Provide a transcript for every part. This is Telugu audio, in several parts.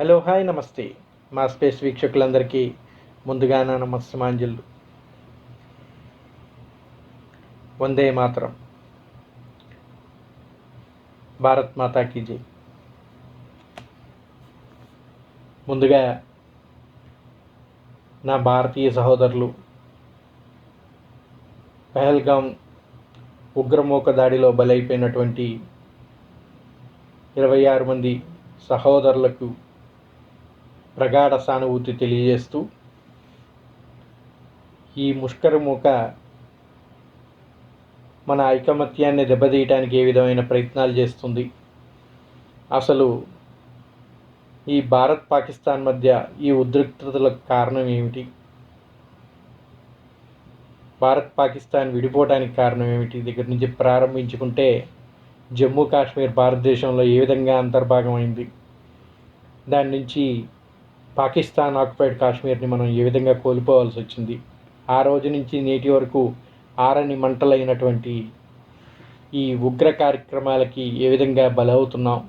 హలో హాయ్ నమస్తే. మా స్పేస్ వీక్షకులందరికీ ముందుగా నా నమస్సమాంజలు. వందే మాత్రం. భారత్ మాతాకి జై. ముందుగా నా భారతీయ సహోదరులు పహల్గాం ఉగ్రమూక దాడిలో బలైపోయినటువంటి ఇరవై ఆరు మంది సహోదరులకు ప్రగాఢ సానుభూతి తెలియజేస్తూ ఈ ముష్కరమూక మన ఐకమత్యాన్ని దెబ్బతీయటానికి ఏ విధమైన ప్రయత్నాలు చేస్తుంది? అసలు ఈ భారత్ పాకిస్తాన్ మధ్య ఈ ఉద్రిక్తతలకు కారణం ఏమిటి? భారత్ పాకిస్తాన్ విడిపోవడానికి కారణం ఏమిటి? దగ్గర నుంచి ప్రారంభించుకుంటే జమ్మూ కాశ్మీర్ భారతదేశంలో ఏ విధంగా అంతర్భాగమైంది? దాని నుంచి పాకిస్తాన్ ఆక్యుపైడ్ కాశ్మీర్ని మనం ఏ విధంగా కోల్పోవాల్సి వచ్చింది? ఆ రోజు నుంచి నేటి వరకు ఆరని మంటలైనటువంటి ఈ ఉగ్ర కార్యక్రమాలకి ఏ విధంగా బలవుతున్నాం?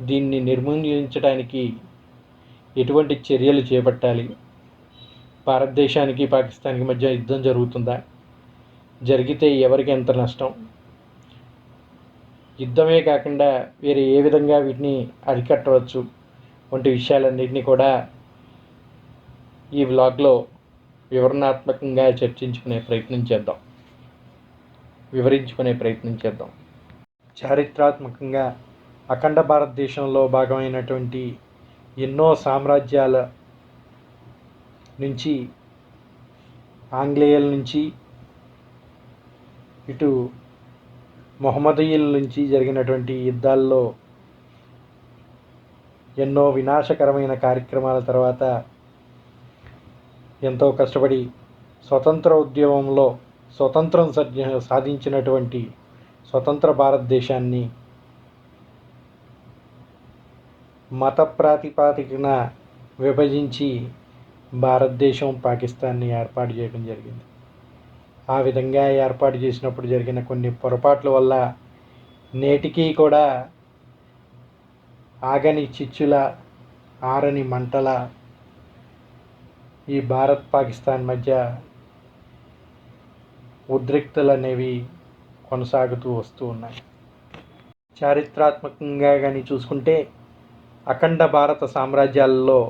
దీన్ని నిర్మూలించడానికి ఎటువంటి చర్యలు చేపట్టాలి? భారతదేశానికి పాకిస్తాన్కి మధ్య యుద్ధం జరుగుతుందా? జరిగితే ఎవరికి ఎంత నష్టం? యుద్ధమే కాకుండా వేరే ఏ విధంగా వీటిని అరికట్టవచ్చు? వంటి విషయాలన్నింటినీ కూడా ఈ వ్లాగ్లో వివరణాత్మకంగా చర్చించుకునే ప్రయత్నం చేద్దాం. వివరించుకునే ప్రయత్నం చేద్దాం. చారిత్రాత్మకంగా అఖండ భారతదేశంలో భాగమైనటువంటి ఎన్నో సామ్రాజ్యాల నుంచి ఆంగ్లేయుల నుంచి ఇటు మొహమ్మదీయుల నుంచి జరిగినటువంటి యుద్ధాల్లో ఎన్నో వినాశకరమైన కార్యక్రమాల తర్వాత ఎంతో కష్టపడి స్వతంత్ర ఉద్యమంలో స్వతంత్రం సాధించినటువంటి స్వతంత్ర భారతదేశాన్ని మత ప్రాతిపాదికన విభజించి భారతదేశం పాకిస్తాన్ని ఏర్పాటు చేయడం జరిగింది. ఆ విధంగా ఏర్పాటు చేసినప్పుడు జరిగిన కొన్ని పొరపాట్ల వల్ల నేటికీ కూడా ఆగని చిచ్చుల ఆరని మంటల ఈ భారత్ పాకిస్తాన్ మధ్య ఉద్రిక్తలు అనేవి కొనసాగుతూ వస్తూ ఉన్నాయి. చారిత్రాత్మకంగా కానీ చూసుకుంటే అఖండ భారత సామ్రాజ్యాలలో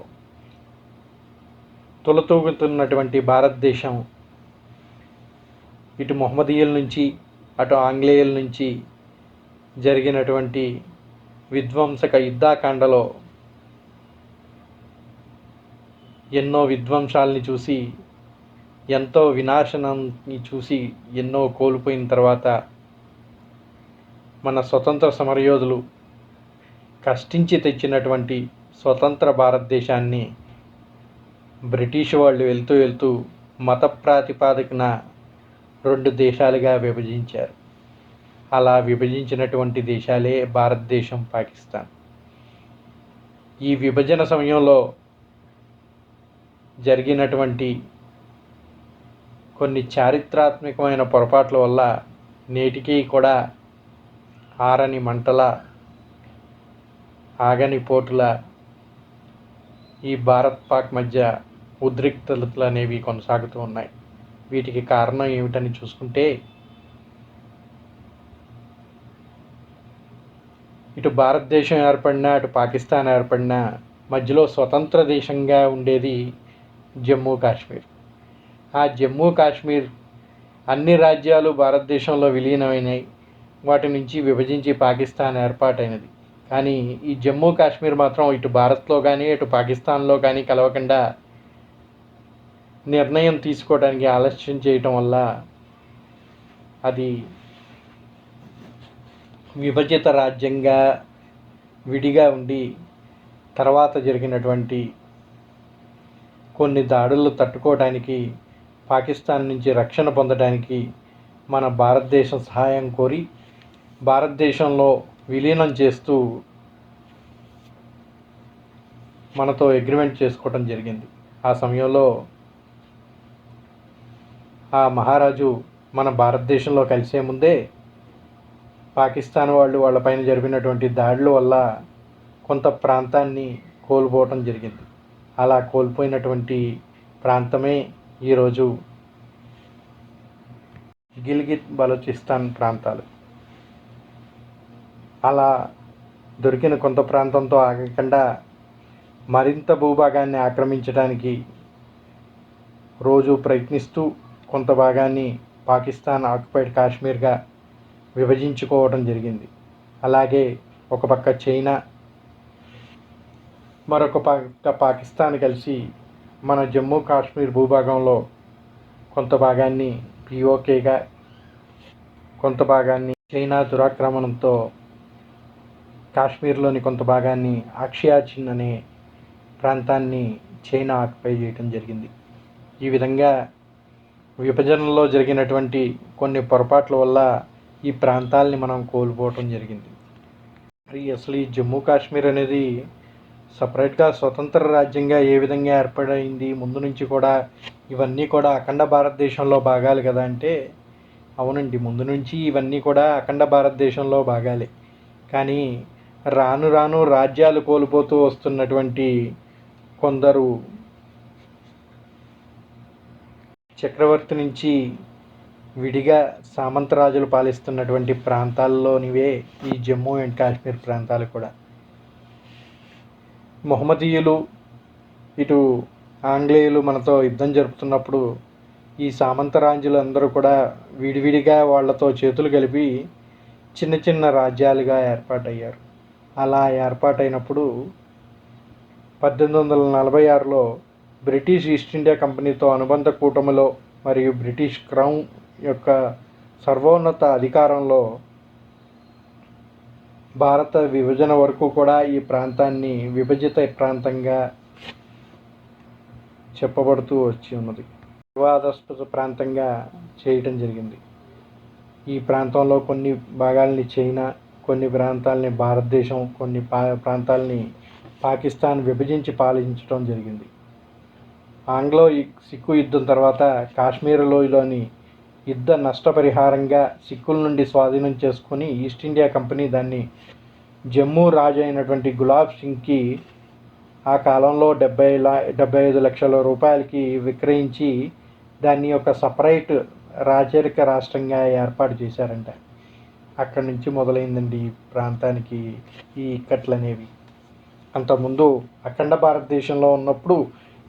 తులతూగుతున్నటువంటి భారతదేశం ఇటు మొహమ్మదీయుల నుంచి అటు ఆంగ్లేయుల నుంచి జరిగినటువంటి విధ్వంసక యుద్ధాకాండలో ఎన్నో విధ్వంసాలని చూసి ఎంతో వినాశనాన్ని చూసి ఎన్నో కోల్పోయిన తర్వాత మన స్వతంత్ర సమరయోధులు కష్టించి తెచ్చినటువంటి స్వతంత్ర భారతదేశాన్ని బ్రిటిష్ వాళ్ళు వెళ్తూ వెళ్తూ మత ప్రాతిపాదికన రెండు దేశాలుగా విభజించారు. అలా విభజించినటువంటి దేశాలే భారతదేశం పాకిస్తాన్. ఈ విభజన సమయంలో జరిగినటువంటి కొన్ని చారిత్రాత్మకమైన పొరపాట్ల వల్ల నేటికి కూడా ఆరని మంటల ఆగని పోటుల ఈ భారత్ పాక్ మధ్య ఉద్రిక్తతలు అనేవి కొనసాగుతూ ఉన్నాయి. వీటికి కారణం ఏమిటని చూసుకుంటే ఇటు భారతదేశం ఏర్పడినా అటు పాకిస్తాన్ ఏర్పడినా మధ్యలో స్వతంత్ర దేశంగా ఉండేది జమ్మూ కాశ్మీర్. ఆ జమ్మూ కాశ్మీర్ అన్ని రాజ్యాలు భారతదేశంలో విలీనమైనాయి. వాటి నుంచి విభజించి పాకిస్తాన్ ఏర్పాటైనది. కానీ ఈ జమ్మూ కాశ్మీర్ మాత్రం ఇటు భారత్లో కానీ ఇటు పాకిస్తాన్లో కానీ కలవకుండా నిర్ణయం తీసుకోవడానికి ఆలస్యం చేయటం వల్ల అది విభజిత రాజ్యంగా విడిగా ఉండి తర్వాత జరిగినటువంటి కొన్ని దాడులు తట్టుకోవడానికి పాకిస్తాన్ నుంచి రక్షణ పొందడానికి మన భారతదేశం సహాయం కోరి భారతదేశంలో విలీనం చేస్తూ మనతో అగ్రిమెంట్ చేసుకోవటం జరిగింది. ఆ సమయంలో ఆ మహారాజు మన భారతదేశంలో కలిసే ముందే పాకిస్తాన్ వాళ్ళు వాళ్ళపైన జరిపినటువంటి దాడుల వల్ల కొంత ప్రాంతాన్ని కోల్పోవటం జరిగింది. అలా కోల్పోయినటువంటి ప్రాంతమే ఈరోజు గిల్గిత్ బలూచిస్తాన్ ప్రాంతాలు. అలా దొరికిన కొంత ప్రాంతంతో ఆగకుండా మరింత భూభాగాన్ని ఆక్రమించడానికి రోజు ప్రయత్నిస్తూ కొంత భాగాన్ని పాకిస్తాన్ ఆక్యుపైడ్ కాశ్మీర్గా విభజించుకోవడం జరిగింది. అలాగే ఒక పక్క చైనా మరొక పక్క పాకిస్తాన్ కలిసి మన జమ్మూ కాశ్మీర్ భూభాగంలో కొంత భాగాన్ని పిఓకేగా కొంత భాగాన్ని చైనా దురాక్రమణంతో కాశ్మీర్లోని కొంత భాగాన్ని అక్షయాచిన్ అనే ప్రాంతాన్ని చైనా ఆక్యుపై చేయడం జరిగింది. ఈ విధంగా విభజనలో జరిగినటువంటి కొన్ని పొరపాట్ల వల్ల ఈ ప్రాంతాలని మనం కోల్పోవటం జరిగింది. మరి అసలు ఈ జమ్మూ కాశ్మీర్ అనేది సపరేట్గా స్వతంత్ర రాజ్యంగా ఏ విధంగా ఏర్పడైంది? ముందు నుంచి కూడా ఇవన్నీ కూడా అఖండ భారతదేశంలో భాగాలు కదా అంటే అవునండి ముందు నుంచి ఇవన్నీ కూడా అఖండ భారతదేశంలో భాగాలే. కానీ రాను రాను రాజ్యాలు కోల్పోతూ వస్తున్నటువంటి కొందరు చక్రవర్తి నుంచి విడిగా సామంతరాజులు పాలిస్తున్నటువంటి ప్రాంతాల్లోనివే ఈ జమ్మూ అండ్ కాశ్మీర్ ప్రాంతాలు కూడా. మొహమ్మదీయులు ఇటు ఆంగ్లేయులు మనతో యుద్ధం జరుపుతున్నప్పుడు ఈ సామంతరాజులు అందరూ కూడా విడివిడిగా వాళ్ళతో చేతులు కలిపి చిన్న చిన్న రాజ్యాలుగా ఏర్పాటయ్యారు. అలా ఏర్పాటైనప్పుడు పద్దెనిమిది వందల నలభై ఆరులో బ్రిటిష్ ఈస్ట్ ఇండియా కంపెనీతో అనుబంధ కూటమిలో మరియు బ్రిటిష్ క్రౌన్ యొక్క సర్వోన్నత అధికారంలో భారత విభజన వరకు కూడా ఈ ప్రాంతాన్ని విభజిత ప్రాంతంగా చెప్పబడుతూ వచ్చి ఉన్నది. వివాదాస్పద ప్రాంతంగా చేయటం జరిగింది. ఈ ప్రాంతంలో కొన్ని భాగాల్ని చైనా కొన్ని ప్రాంతాలని భారతదేశం కొన్ని పా ప్రాంతాలని పాకిస్తాన్ విభజించి పాలించడం జరిగింది. ఆంగ్లో సిక్కు యుద్ధం తర్వాత కాశ్మీర్ లోయలోని యుద్ధ నష్టపరిహారంగా సిక్కుల నుండి స్వాధీనం చేసుకుని ఈస్ట్ ఇండియా కంపెనీ దాన్ని జమ్మూ రాజు అయినటువంటి గులాబ్ సింగ్కి ఆ కాలంలో డెబ్బై లా డెబ్బై ఐదు లక్షల రూపాయలకి విక్రయించి దాన్ని ఒక సపరేట్ రాచరిక రాష్ట్రంగా ఏర్పాటు చేశారంట. అక్కడి నుంచి మొదలైందండి ఈ ప్రాంతానికి ఈ ఇక్కట్లు అనేవి అంతకుముందు అఖండ భారతదేశంలో ఉన్నప్పుడు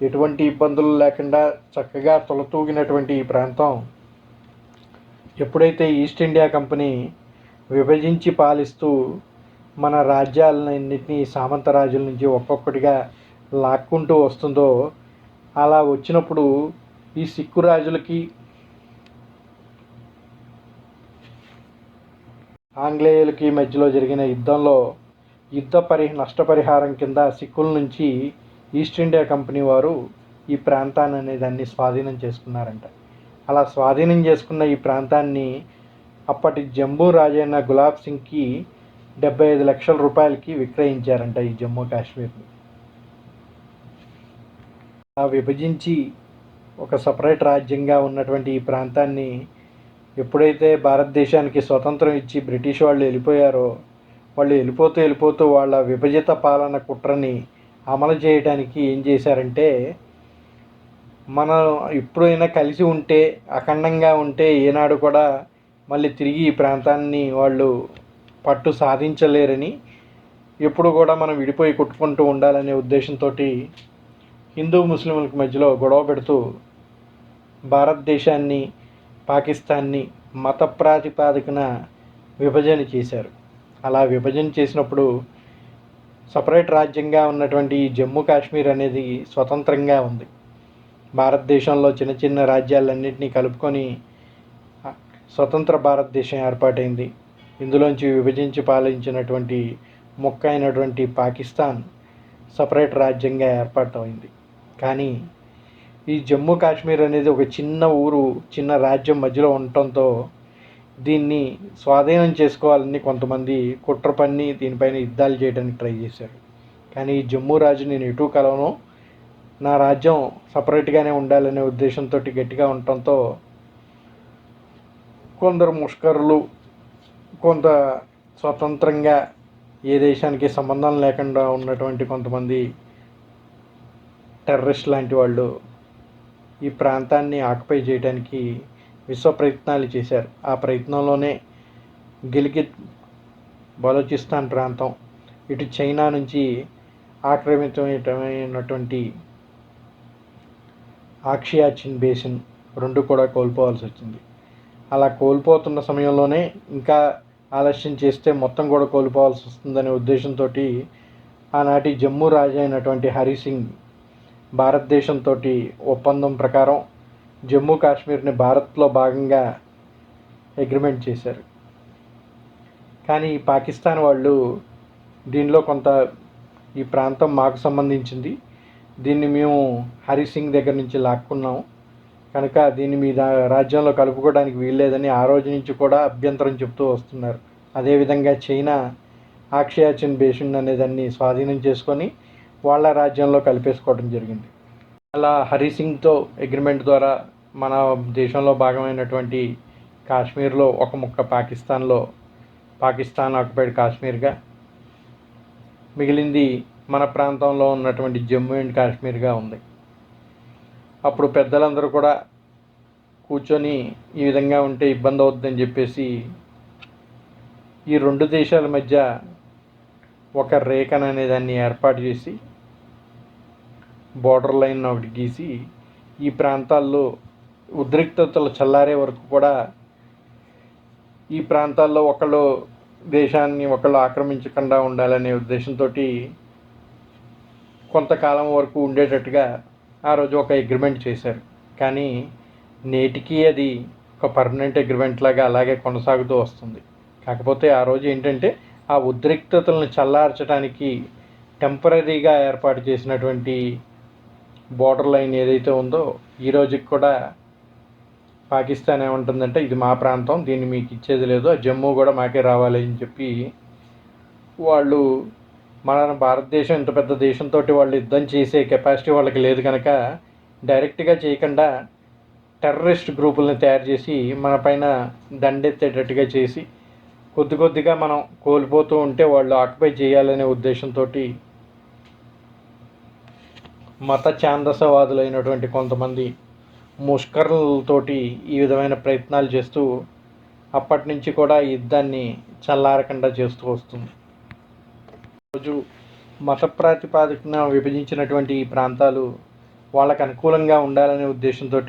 ఎటువంటి ఇబ్బందులు లేకుండా చక్కగా తొలతూగినటువంటి ఈ ప్రాంతం ఎప్పుడైతే ఈస్ట్ ఇండియా కంపెనీ విభజించి పాలిస్తూ మన రాజ్యాలన్నింటినీ సామంత రాజుల నుంచి ఒక్కొక్కటిగా లాక్కుంటూ వస్తుందో అలా వచ్చినప్పుడు ఈ సిక్కు రాజులకి ఆంగ్లేయులకి మధ్యలో జరిగిన యుద్ధంలో యుద్ధ పరి నష్టపరిహారం కింద సిక్కుల నుంచి ఈస్ట్ ఇండియా కంపెనీ వారు ఈ ప్రాంతాన్ని అనేది దాన్ని స్వాధీనం చేసుకున్నారంట. అలా స్వాధీనం చేసుకున్న ఈ ప్రాంతాన్ని అప్పటి జమ్మూ రాజైన గులాబ్ సింగ్కి డెబ్బై ఐదు లక్షల రూపాయలకి విక్రయించారంట ఈ జమ్మూ కాశ్మీర్ని ఆ విభజించి ఒక సపరేట్ రాజ్యంగా ఉన్నటువంటి ఈ ప్రాంతాన్ని ఎప్పుడైతే భారతదేశానికి స్వతంత్రం ఇచ్చి బ్రిటిష్ వాళ్ళు వెళ్ళిపోయారో వాళ్ళు వెళ్ళిపోతూ వెళ్ళిపోతూ వాళ్ళ విభజిత పాలన కుట్రని అమలు చేయడానికి ఏం చేశారంటే మనం ఎప్పుడైనా కలిసి ఉంటే అఖండంగా ఉంటే ఏనాడు కూడా మళ్ళీ తిరిగి ఈ ప్రాంతాన్ని వాళ్ళు పట్టు సాధించలేరని ఎప్పుడు కూడా మనం విడిపోయి కొట్టుకుంటూ ఉండాలనే ఉద్దేశంతో హిందూ ముస్లింలకు మధ్యలో గొడవ పెడుతూ భారతదేశాన్ని పాకిస్తాన్ని మత ప్రాతిపాదికన విభజన చేశారు. అలా విభజన చేసినప్పుడు సపరేట్ రాజ్యంగా ఉన్నటువంటి జమ్మూ కాశ్మీర్ అనేది స్వతంత్రంగా ఉంది. భారతదేశంలో చిన్న చిన్న రాజ్యాలన్నింటినీ కలుపుకొని స్వతంత్ర భారతదేశం ఏర్పాటైంది. ఇందులోంచి విభజించి పాలించినటువంటి ముక్క అయినటువంటి పాకిస్తాన్ సపరేట్ రాజ్యంగా ఏర్పాటైంది. కానీ ఈ జమ్మూ కాశ్మీర్ అనేది ఒక చిన్న ఊరు చిన్న రాజ్యం మధ్యలో ఉండటంతో దీన్ని స్వాధీనం చేసుకోవాలని కొంతమంది కుట్ర పన్ని దీనిపైన యుద్ధాలు చేయడానికి ట్రై చేశారు. కానీ ఈ జమ్మూ రాజు నేను ఎటు కలవను నా రాజ్యం సపరేట్గానే ఉండాలనే ఉద్దేశంతో గట్టిగా ఉండటంతో కొందరు ముష్కరులు కొంత స్వతంత్రంగా ఏ దేశానికి సంబంధం లేకుండా ఉన్నటువంటి కొంతమంది టెర్రరిస్ట్ లాంటి వాళ్ళు ఈ ప్రాంతాన్ని ఆక్యుపై చేయడానికి విశ్వ ప్రయత్నాలు చేశారు. ఆ ప్రయత్నంలోనే గిలిగిత్ బలోచిస్తాన్ ప్రాంతం ఇటు చైనా నుంచి ఆక్రమితమైనటువంటి ఆక్షియాచిన్ బేసిన్ రెండు కూడా కోల్పోవాల్సి వచ్చింది. అలా కోల్పోతున్న సమయంలోనే ఇంకా ఆలస్యం చేస్తే మొత్తం కూడా కోల్పోవాల్సి వస్తుందనే ఉద్దేశంతో ఆనాటి జమ్మూ రాజు అయినటువంటి హరి సింగ్ భారతదేశంతో ఒప్పందం ప్రకారం జమ్మూ కాశ్మీర్ని భారత్లో భాగంగా అగ్రిమెంట్ చేశారు. కానీ పాకిస్తాన్ వాళ్ళు దీనిలో కొంత ఈ ప్రాంతం మాకు సంబంధించింది. దీన్ని మేము హరిసింగ్ దగ్గర నుంచి లాక్కున్నాం కనుక దీన్ని మీ రాజ్యంలో కలుపుకోవడానికి వీల్లేదని ఆ రోజు నుంచి కూడా అభ్యంతరం చెప్తూ వస్తున్నారు. అదేవిధంగా చైనా ఆక్షయాచిన్ అనే అనేదాన్ని స్వాధీనం చేసుకొని వాళ్ళ రాజ్యంలో కలిపేసుకోవడం జరిగింది. అలా హరిసింగ్తో అగ్రిమెంట్ ద్వారా మన దేశంలో భాగమైనటువంటి కాశ్మీర్లో ఒక ముక్క పాకిస్తాన్లో పాకిస్తాన్ ఆక్యుపైడ్ కాశ్మీర్గా. మిగిలింది మన ప్రాంతంలో ఉన్నటువంటి జమ్మూ అండ్ కాశ్మీర్గా ఉంది. అప్పుడు పెద్దలందరూ కూడా కూర్చొని ఈ విధంగా ఉంటే ఇబ్బంది అవుతుందని చెప్పేసి ఈ రెండు దేశాల మధ్య ఒక రేఖన్ అనే దాన్ని ఏర్పాటు చేసి బోర్డర్ లైన్ ఒకటి గీసి ఈ ప్రాంతాల్లో ఉద్రిక్తతలు చల్లారే వరకు కూడా ఈ ప్రాంతాల్లో ఒకళ్ళు దేశాన్ని ఒకళ్ళు ఆక్రమించకుండా ఉండాలనే ఉద్దేశంతో కొంతకాలం వరకు ఉండేటట్టుగా ఆ రోజు ఒక అగ్రిమెంట్ చేశారు. కానీ నేటికి అది ఒక పర్మనెంట్ అగ్రిమెంట్ లాగా అలాగే కొనసాగుతూ వస్తుంది. కాకపోతే ఆ రోజు ఏంటంటే ఆ ఉద్రిక్తతలను చల్లార్చడానికి టెంపరీగా ఏర్పాటు చేసినటువంటి బోర్డర్ లైన్ ఏదైతే ఉందో ఈ రోజుకి కూడా పాకిస్తాన్ ఏమంటుందంటే ఇది మా ప్రాంతం దీన్ని మీకు ఇచ్చేది లేదు జమ్మూ కూడా మాకే రావాలి అని చెప్పి వాళ్ళు మన భారతదేశం ఇంత పెద్ద దేశంతో వాళ్ళు యుద్ధం చేసే కెపాసిటీ వాళ్ళకి లేదు కనుక డైరెక్ట్గా చేయకుండా టెర్రరిస్ట్ గ్రూపులను తయారు చేసి మన పైన దండెత్తేటట్టుగా చేసి కొద్ది కొద్దిగా మనం కోల్పోతూ ఉంటే వాళ్ళు ఆక్యుపై చేయాలనే ఉద్దేశంతో మత ఛాందసవాదులైనటువంటి కొంతమంది ముష్కరులతోటి ఈ విధమైన ప్రయత్నాలు చేస్తూ అప్పటి నుంచి కూడా యుద్ధాన్ని చల్లారకుండా చేస్తూ వస్తుంది. రోజు మత ప్రాతిపాదికన విభజించినటువంటి ఈ ప్రాంతాలు వాళ్ళకు అనుకూలంగా ఉండాలనే ఉద్దేశంతో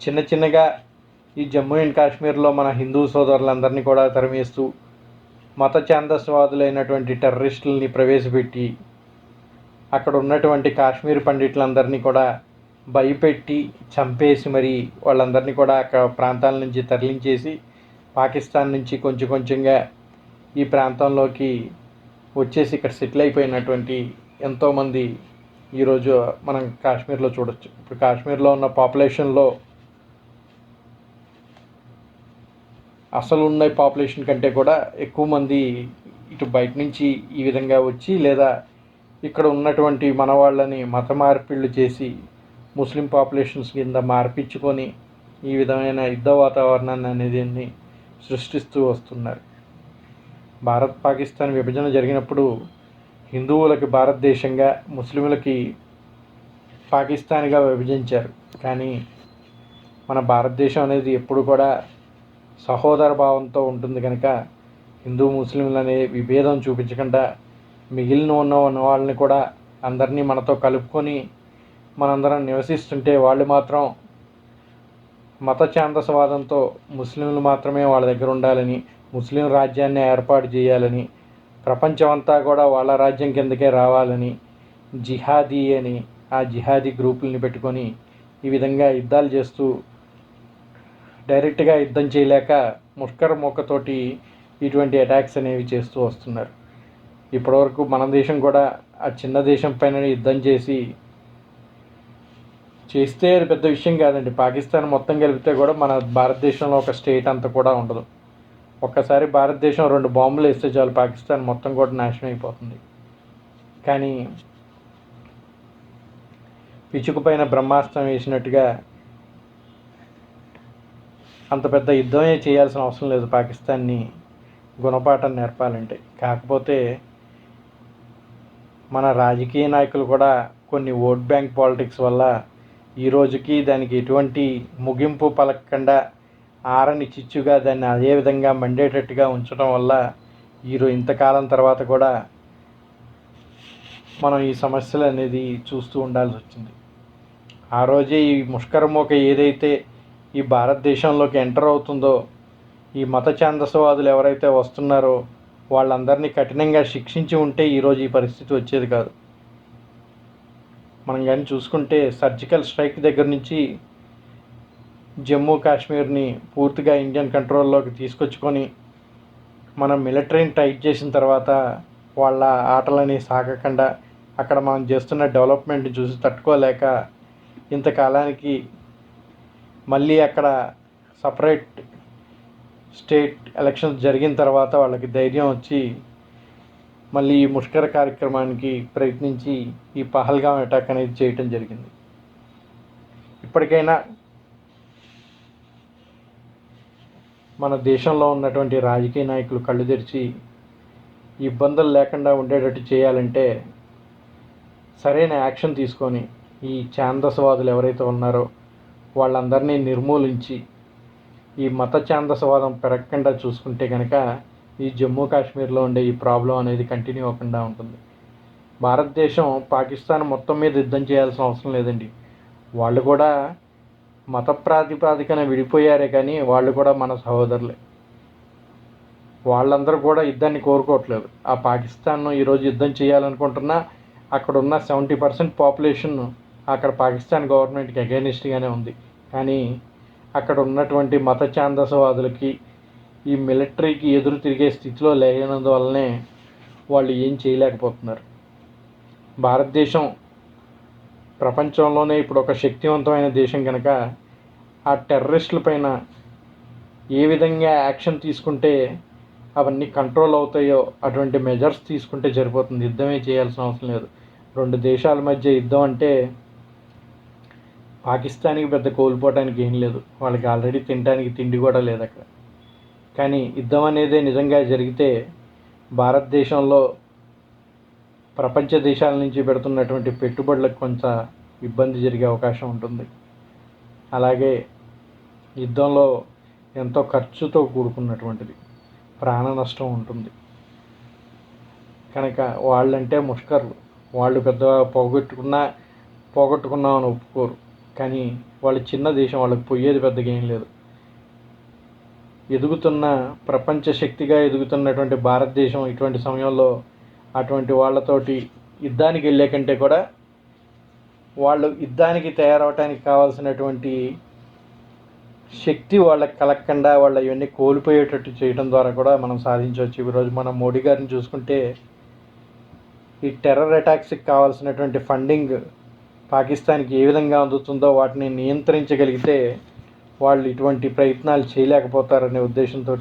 చిన్న చిన్నగా ఈ జమ్మూ అండ్ కాశ్మీర్లో మన హిందూ సోదరులందరినీ కూడా తరిమేస్తూ మత ఛాందస్వాదులైనటువంటి టెర్రరిస్టులని ప్రవేశపెట్టి అక్కడ ఉన్నటువంటి కాశ్మీర్ పండితులందరినీ కూడా భయపెట్టి చంపేసి మరి వాళ్ళందరినీ కూడా అక్కడ ప్రాంతాల నుంచి తరలించేసి పాకిస్తాన్ నుంచి కొంచెం కొంచెంగా ఈ ప్రాంతంలోకి వచ్చేసి ఇక్కడ సెటిల్ అయిపోయినటువంటి ఎంతోమంది ఈరోజు మనం కాశ్మీర్లో చూడొచ్చు. ఇప్పుడు కాశ్మీర్లో ఉన్న పాపులేషన్లో అసలు ఉన్న పాపులేషన్ కంటే కూడా ఎక్కువ మంది ఇటు బయట నుంచి ఈ విధంగా వచ్చి లేదా ఇక్కడ ఉన్నటువంటి మన వాళ్ళని మత మార్పిళ్ళు చేసి ముస్లిం పాపులేషన్స్ కింద మార్పించుకొని ఈ విధమైన యుద్ధ వాతావరణాన్ని అనేది సృష్టిస్తూ వస్తున్నారు. భారత్ పాకిస్తాన్ విభజన జరిగినప్పుడు హిందువులకి భారతదేశంగా ముస్లింలకి పాకిస్తాన్గా విభజించారు. కానీ మన భారతదేశం అనేది ఎప్పుడు కూడా సహోదర భావంతో ఉంటుంది కనుక హిందూ ముస్లింలు అనే విభేదం చూపించకుండా మిగిలిన ఉన్న ఉన్న వాళ్ళని కూడా అందరినీ మనతో కలుపుకొని మనందరం నివసిస్తుంటే వాళ్ళు మాత్రం మత ఛాందసవాదంతో ముస్లింలు మాత్రమే వాళ్ళ దగ్గర ఉండాలని ముస్లిం రాజ్యాన్ని ఏర్పాటు చేయాలని ప్రపంచమంతా కూడా వాళ్ళ రాజ్యం కిందకే రావాలని జిహాదీ అని ఆ జిహాదీ గ్రూపుల్ని పెట్టుకొని ఈ విధంగా యుద్ధాలు చేస్తూ డైరెక్ట్గా యుద్ధం చేయలేక ముష్కర మొక్కతోటి ఇటువంటి అటాక్స్ అనేవి చేస్తూ వస్తున్నారు. ఇప్పటివరకు మన దేశం కూడా ఆ చిన్న దేశం పైన యుద్ధం చేసి చేస్తే అది పెద్ద విషయం కాదండి. పాకిస్తాన్ మొత్తం కలిపితే కూడా మన భారతదేశంలో ఒక స్టేట్ అంతా కూడా ఉండదు. ఒక్కసారి భారతదేశం రెండు బాంబులు వేస్తే చాలు పాకిస్తాన్ మొత్తం కూడా నాశనం అయిపోతుంది. కానీ పిచ్చుకుపైన బ్రహ్మాస్త్రం వేసినట్టుగా అంత పెద్ద యుద్ధమే చేయాల్సిన అవసరం లేదు పాకిస్తాన్ని గుణపాఠం నేర్పాలంటే. కాకపోతే మన రాజకీయ నాయకులు కూడా కొన్ని ఓట్ బ్యాంక్ పాలిటిక్స్ వల్ల ఈ రోజుకి దానికి ఎటువంటి ముగింపు పలకకుండా ఆరని చిచ్చుగా దాన్ని అదే విధంగా మండేటట్టుగా ఉంచడం వల్ల ఈరోజు ఇంతకాలం తర్వాత కూడా మనం ఈ సమస్యలు అనేది చూస్తూ ఉండాల్సి వచ్చింది. ఆ రోజే ఈ ముష్కరమోక ఏదైతే ఈ భారతదేశంలోకి ఎంటర్ అవుతుందో ఈ మత ఛాందసవాదులు ఎవరైతే వస్తున్నారో వాళ్ళందరినీ కఠినంగా శిక్షించి ఉంటే ఈరోజు ఈ పరిస్థితి వచ్చేది కాదు. మనం కానీ చూసుకుంటే సర్జికల్ స్ట్రైక్ దగ్గర నుంచి జమ్మూ కాశ్మీర్ని పూర్తిగా ఇండియన్ కంట్రోల్లోకి తీసుకొచ్చుకొని మనం మిలిటరీని టైట్ చేసిన తర్వాత వాళ్ళ ఆటలని సాగకుండా అక్కడ మనం చేస్తున్న డెవలప్మెంట్ చూసి తట్టుకోలేక ఇంతకాలానికి మళ్ళీ అక్కడ సపరేట్ స్టేట్ ఎలక్షన్స్ జరిగిన తర్వాత వాళ్ళకి ధైర్యం వచ్చి మళ్ళీ ఈ ముష్కర కార్యక్రమానికి ప్రయత్నించి ఈ పహల్గాం అటాక్ అనేది చేయటం జరిగింది. ఇప్పటికైనా మన దేశంలో ఉన్నటువంటి రాజకీయ నాయకులు కళ్ళు తెరిచి ఇబ్బందులు లేకుండా ఉండేటట్టు చేయాలంటే సరైన యాక్షన్ తీసుకొని ఈ ఛాందసవాదులు ఎవరైతే ఉన్నారో వాళ్ళందరినీ నిర్మూలించి ఈ మత ఛాందసవాదం పెరగకుండా చూసుకుంటే కనుక ఈ జమ్మూ కాశ్మీర్లో ఉండే ఈ ప్రాబ్లం అనేది కంటిన్యూ అవ్వకుండా ఉంటుంది. భారతదేశం పాకిస్తాన్ మొత్తం మీద యుద్ధం చేయాల్సిన అవసరం లేదండి. వాళ్ళు కూడా మత ప్రాతిపాదికన విడిపోయారే కానీ వాళ్ళు కూడా మన సహోదరులే. వాళ్ళందరూ కూడా యుద్ధాన్ని కోరుకోవట్లేదు. ఆ పాకిస్తాన్ ఈరోజు యుద్ధం చేయాలనుకుంటున్నా అక్కడ ఉన్న సెవెంటీ పర్సెంట్ పాపులేషన్ అక్కడ పాకిస్తాన్ గవర్నమెంట్కి అగైనిస్ట్గానే ఉంది. కానీ అక్కడ ఉన్నటువంటి మత ఛాందసవాదులకి ఈ మిలిటరీకి ఎదురు తిరిగే స్థితిలో లేనందువల్లనే వాళ్ళు ఏం చేయలేకపోతున్నారు. భారతదేశం ప్రపంచంలోనే ఇప్పుడు ఒక శక్తివంతమైన దేశం కనుక ఆ టెర్రరిస్టుల పైన ఏ విధంగా యాక్షన్ తీసుకుంటే అవన్నీ కంట్రోల్ అవుతాయో అటువంటి మెజర్స్ తీసుకుంటే సరిపోతుంది. యుద్ధమే చేయాల్సిన అవసరం లేదు. రెండు దేశాల మధ్య యుద్ధం అంటే పాకిస్తాన్కి పెద్ద కోల్పోవటానికి ఏం లేదు. వాళ్ళకి ఆల్రెడీ తినడానికి తిండి కూడా లేదు అక్కడ కానీ యుద్ధం అనేది నిజంగా జరిగితే భారతదేశంలో ప్రపంచ దేశాల నుంచి పెడుతున్నటువంటి పెట్టుబడులకు కొంత ఇబ్బంది జరిగే అవకాశం ఉంటుంది. అలాగే యుద్ధంలో ఎంతో ఖర్చుతో కూడుకున్నటువంటిది. ప్రాణ నష్టం ఉంటుంది. కనుక వాళ్ళంటే ముష్కర్లు. వాళ్ళు పెద్ద పోగొట్టుకున్నా పోగొట్టుకున్నామని ఒప్పుకోరు. కానీ వాళ్ళు చిన్న దేశం వాళ్ళకి పోయేది పెద్దగా ఏం లేదు. ఎదుగుతున్న ప్రపంచ శక్తిగా ఎదుగుతున్నటువంటి భారతదేశం ఇటువంటి సమయంలో అటువంటి వాళ్ళతోటి యుద్ధానికి వెళ్ళే కంటే కూడా వాళ్ళు యుద్ధానికి తయారవటానికి కావాల్సినటువంటి శక్తి వాళ్ళకి కలగకుండా వాళ్ళ ఇవన్నీ కోల్పోయేటట్టు చేయడం ద్వారా కూడా మనం సాధించవచ్చు. ఈరోజు మనం మోడీ గారిని చూసుకుంటే ఈ టెర్రర్ అటాక్స్కి కావాల్సినటువంటి ఫండింగ్ పాకిస్తాన్కి ఏ విధంగా అందుతుందో వాటిని నియంత్రించగలిగితే వాళ్ళు ఇటువంటి ప్రయత్నాలు చేయలేకపోతారనే ఉద్దేశంతో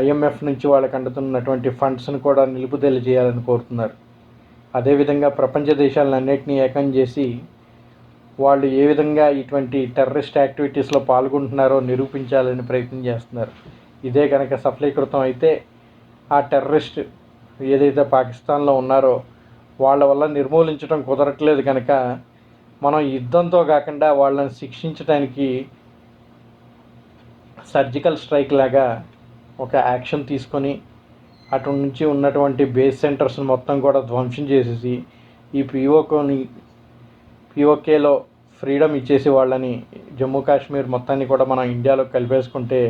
ఐఎంఎఫ్ నుంచి వాళ్ళకి అందుతున్నటువంటి ఫండ్స్ను కూడా నిలుపుదల చేయాలని కోరుతున్నారు. అదేవిధంగా ప్రపంచ దేశాలన్నింటినీ ఏకం చేసి వాళ్ళు ఏ విధంగా ఇటువంటి టెర్రరిస్ట్ యాక్టివిటీస్లో పాల్గొంటున్నారో నిరూపించాలని ప్రయత్నం చేస్తున్నారు. ఇదే కనుక సఫలీకృతం అయితే ఆ టెర్రరిస్ట్ ఏదైతే పాకిస్తాన్లో ఉన్నారో వాళ్ళ వల్ల నిర్మూలించడం కుదరట్లేదు కనుక మనం యుద్ధంతో కాకుండా వాళ్ళని శిక్షించడానికి సర్జికల్ స్ట్రైక్ లాగా ఒక యాక్షన్ తీసుకొని అటు నుంచి ఉన్నటువంటి బేస్ సెంటర్స్ మొత్తం కూడా ధ్వంసం చేసేసి ఈ పిఓకోని పిఓకేలో ఫ్రీడమ్ ఇచ్చేసి వాళ్ళని జమ్మూ కాశ్మీర్ మొత్తాన్ని కూడా మనం ఇండియాలో కలిపేసుకుంటే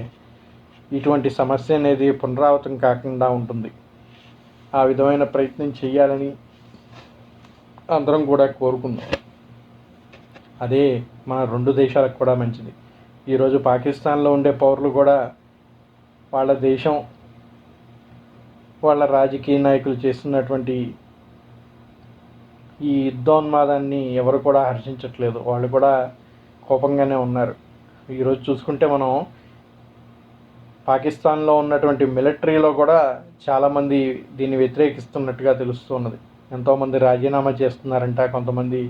ఇటువంటి సమస్య అనేది పునరావృతం కాకుండా ఉంటుంది. ఆ విధమైన ప్రయత్నం చేయాలని అందరం కూడా కోరుకుందాం. అదే మన రెండు దేశాలకు కూడా మంచిది. ఈరోజు పాకిస్తాన్లో ఉండే పౌరులు కూడా వాళ్ళ దేశం వాళ్ళ రాజకీయ నాయకులు చేస్తున్నటువంటి ఈ యుద్ధోన్మాదాన్ని ఎవరు కూడా హర్షించట్లేదు. వాళ్ళు కూడా కోపంగానే ఉన్నారు. ఈరోజు చూసుకుంటే మనం పాకిస్తాన్లో ఉన్నటువంటి మిలిటరీలో కూడా చాలామంది దీన్ని వ్యతిరేకిస్తున్నట్టుగా తెలుస్తున్నది. ఎంతోమంది రాజీనామా చేస్తున్నారంట కొంతమంది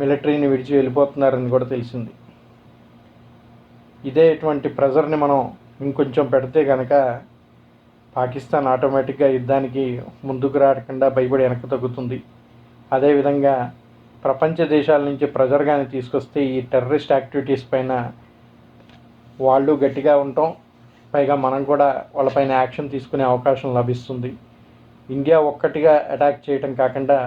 మిలిటరీని విడిచి వెళ్ళిపోతున్నారని కూడా తెలిసింది. ఇదే ఇటువంటి ప్రెజర్ని మనం ఇంకొంచెం పెడితే కనుక పాకిస్తాన్ ఆటోమేటిక్గా యుద్ధానికి ముందుకు రాకుండా భయపడి వెనక్కి తగ్గుతుంది. అదేవిధంగా ప్రపంచ దేశాల నుంచి ప్రెజర్ కానీ తీసుకొస్తే ఈ టెర్రరిస్ట్ యాక్టివిటీస్ పైన వాళ్ళు గట్టిగా ఉండటం పైగా మనం కూడా వాళ్ళపైన యాక్షన్ తీసుకునే అవకాశం లభిస్తుంది. ఇండియా ఒక్కటిగా అటాక్ చేయటం కాకుండా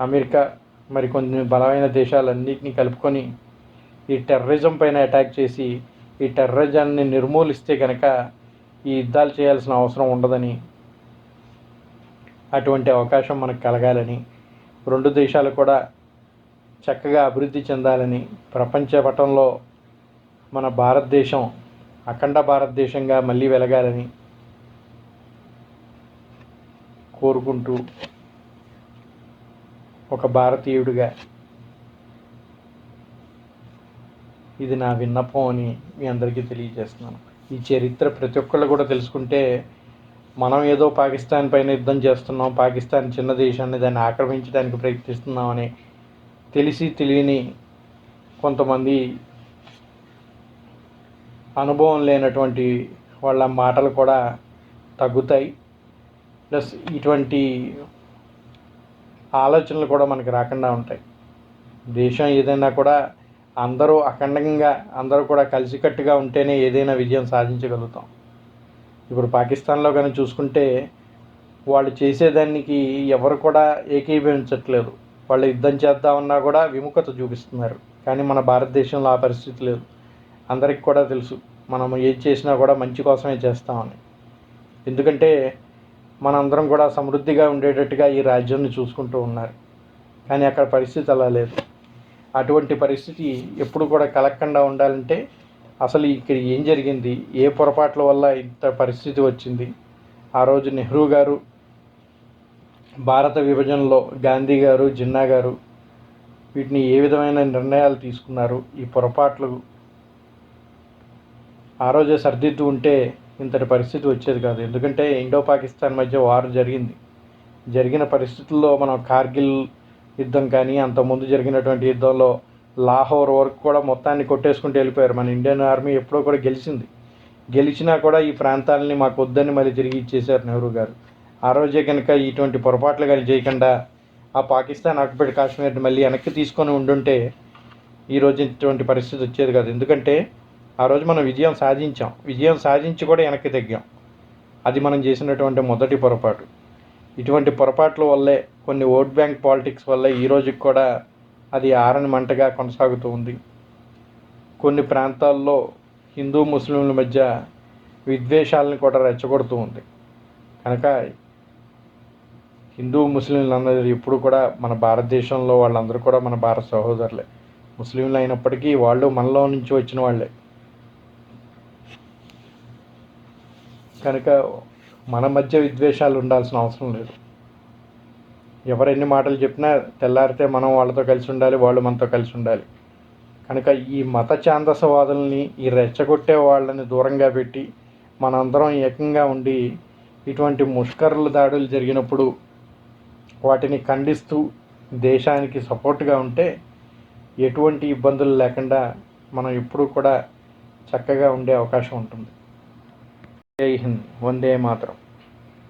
అమెరికా మరి కొన్ని బలమైన దేశాలన్నింటినీ కలుపుకొని ఈ టెర్రరిజం పైన అటాక్ చేసి ఈ టెర్రరిజాన్ని నిర్మూలిస్తే కనుక ఈ యుద్ధాలు చేయాల్సిన అవసరం ఉండదని అటువంటి అవకాశం మనకు కలగాలని రెండు దేశాలు కూడా చక్కగా అభివృద్ధి చెందాలని ప్రపంచ పటంలో మన భారతదేశం అఖండ భారతదేశంగా మళ్ళీ వెలగాలని కోరుకుంటూ ఒక భారతీయుడిగా ఇది నా విన్నపం అని మీ అందరికీ తెలియజేస్తున్నాను. ఈ చరిత్ర ప్రతి ఒక్కళ్ళు కూడా తెలుసుకుంటే మనం ఏదో పాకిస్తాన్ పైన యుద్ధం చేస్తున్నాం పాకిస్తాన్ చిన్న దేశాన్ని దాన్ని ఆక్రమించడానికి ప్రయత్నిస్తున్నామని తెలిసి తెలియని కొంతమంది అనుభవం లేనటువంటి వాళ్ళ మాటలు కూడా తగ్గుతాయి. ప్లస్ ఇటువంటి ఆలోచనలు కూడా మనకి రాకుండా ఉంటాయి. దేశం ఏదైనా కూడా అందరూ అఖండంగా అందరూ కూడా కలిసికట్టుగా ఉంటేనే ఏదైనా విజయం సాధించగలుగుతాం. ఇప్పుడు పాకిస్తాన్లో కానీ చూసుకుంటే వాళ్ళు చేసేదానికి ఎవరు కూడా ఏకీభవించట్లేదు. వాళ్ళు యుద్ధం చేద్దామన్నా కూడా విముఖత చూపిస్తున్నారు. కానీ మన భారతదేశంలో ఆ పరిస్థితి లేదు. అందరికి కూడా తెలుసు మనం ఏం చేసినా కూడా మంచి కోసమే చేస్తామని. ఎందుకంటే మనందరం కూడా సమృద్ధిగా ఉండేటట్టుగా ఈ రాజ్యాన్ని చూసుకుంటూ ఉన్నారు. కానీ అక్కడ పరిస్థితి అలా లేదు. అటువంటి పరిస్థితి ఎప్పుడు కూడా కలగకుండా ఉండాలంటే అసలు ఇక్కడ ఏం జరిగింది ఏ పొరపాట్ల వల్ల ఇంత పరిస్థితి వచ్చింది? ఆ రోజు నెహ్రూ గారు భారత విభజనలో గాంధీ గారు జిన్నా గారు వీటిని ఏ విధమైన నిర్ణయాలు తీసుకున్నారు? ఈ పొరపాట్లు ఆ రోజే సర్దిద్దు ఉంటే ఇంతటి పరిస్థితి వచ్చేది కాదు. ఎందుకంటే ఇండో పాకిస్తాన్ మధ్య వార్ జరిగింది. జరిగిన పరిస్థితుల్లో మనం కార్గిల్ యుద్ధం కానీ అంతకుముందు జరిగినటువంటి యుద్ధంలో లాహోర్ వరకు కూడా మొత్తాన్ని కొట్టేసుకుంటూ వెళ్ళిపోయారు. మన ఇండియన్ ఆర్మీ ఎప్పుడో కూడా గెలిచింది. గెలిచినా కూడా ఈ ప్రాంతాలని మాకు వద్దని మళ్ళీ తిరిగి ఇచ్చేశారు నెహ్రూ గారు. ఆ రోజే కనుక ఇటువంటి పొరపాట్లు కానీ చేయకుండా ఆ పాకిస్తాన్ ఆక్యుపైడ్ కాశ్మీర్ని మళ్ళీ వెనక్కి తీసుకొని ఉండుంటే ఈరోజు ఇటువంటి పరిస్థితి వచ్చేది కాదు. ఎందుకంటే ఆ రోజు మనం విజయం సాధించాం. విజయం సాధించి కూడా వెనక్కి తగ్గాం. అది మనం చేసినటువంటి మొదటి పొరపాటు. ఇటువంటి పొరపాట్ల వల్లే కొన్ని ఓట్ బ్యాంక్ పాలిటిక్స్ వల్లే ఈ రోజుకి కూడా అది ఆరని మంటగా కొనసాగుతూ ఉంది. కొన్ని ప్రాంతాల్లో హిందూ ముస్లింల మధ్య విద్వేషాలను కూడా రెచ్చగొడుతూ ఉంది. కనుక హిందూ ముస్లింలు అన్నది ఎప్పుడు కూడా మన భారతదేశంలో వాళ్ళందరూ కూడా మన భారత సహోదరులే. ముస్లింలు అయినప్పటికీ వాళ్ళు మనలో నుంచి వచ్చిన వాళ్ళే. కనుక మన మధ్య విద్వేషాలు ఉండాల్సిన అవసరం లేదు. ఎవరెన్ని మాటలు చెప్పినా తెల్లారితే మనం వాళ్ళతో కలిసి ఉండాలి వాళ్ళు మనతో కలిసి ఉండాలి. కనుక ఈ మత ఛాందసవాదుల్ని ఈ రెచ్చగొట్టే వాళ్ళని దూరంగా పెట్టి మనందరం ఏకంగా ఉండి ఇటువంటి ముష్కరుల దాడులు జరిగినప్పుడు వాటిని ఖండిస్తూ దేశానికి సపోర్ట్గా ఉంటే ఎటువంటి ఇబ్బందులు లేకుండా మనం ఎప్పుడూ కూడా చక్కగా ఉండే అవకాశం ఉంటుంది. జై హింద్. వందే మాత్రం.